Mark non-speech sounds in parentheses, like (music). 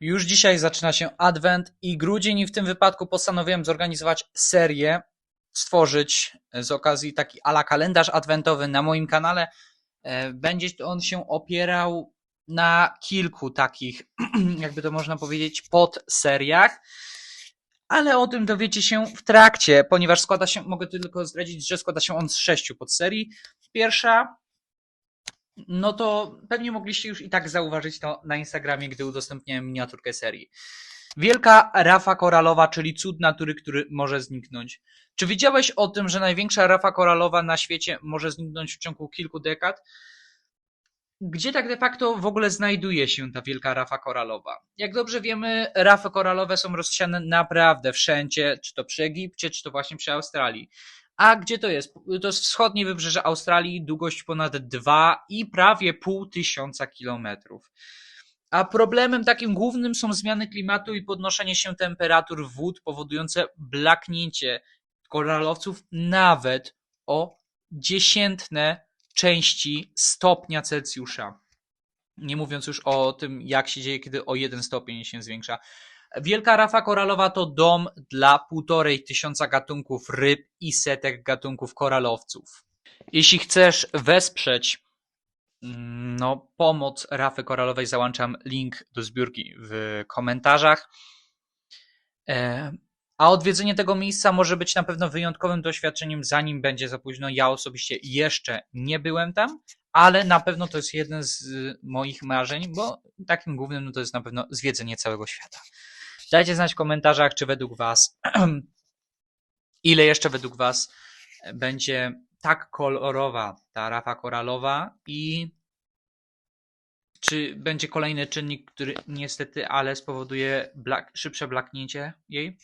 Już dzisiaj zaczyna się adwent i grudzień i w tym wypadku postanowiłem zorganizować serię, stworzyć z okazji taki ala kalendarz adwentowy na moim kanale. E, Będzie on się opierał na kilku takich, (clears throat) jakby to można powiedzieć, podseriach, ale o tym dowiecie się w trakcie, ponieważ składa się, mogę tylko zdradzić, że składa się on z sześciu podserii. Pierwsza no to pewnie mogliście już i tak zauważyć to na Instagramie, gdy udostępniałem miniaturkę serii. Wielka rafa koralowa, czyli cud natury, który może zniknąć. Czy wiedziałeś o tym, że największa rafa koralowa na świecie może zniknąć w ciągu kilku dekad? Gdzie tak de facto w ogóle znajduje się ta wielka rafa koralowa? Jak dobrze wiemy, rafy koralowe są rozsiane naprawdę wszędzie, czy to przy Egipcie, czy to właśnie przy Australii. A gdzie to jest? To jest wschodnie wybrzeże Australii, długość ponad 2 i prawie pół tysiąca kilometrów. A problemem takim głównym są zmiany klimatu i podnoszenie się temperatur wód powodujące blaknięcie koralowców nawet o dziesiętne części stopnia Celsjusza. Nie mówiąc już o tym, jak się dzieje, kiedy o jeden stopień się zwiększa. Wielka rafa koralowa to dom dla półtorej tysiąca gatunków ryb i setek gatunków koralowców. Jeśli chcesz wesprzeć mm, no, pomoc rafy koralowej, załączam link do zbiórki w komentarzach. E, A odwiedzenie tego miejsca może być na pewno wyjątkowym doświadczeniem, zanim będzie za późno. Ja osobiście jeszcze nie byłem tam, ale na pewno to jest jeden z moich marzeń, bo takim głównym no to jest na pewno zwiedzenie całego świata. Dajcie znać w komentarzach, czy według Was, (clears throat) ile jeszcze według Was będzie tak kolorowa ta rafa koralowa i czy będzie kolejny czynnik, który niestety, ale spowoduje szybsze blaknięcie jej?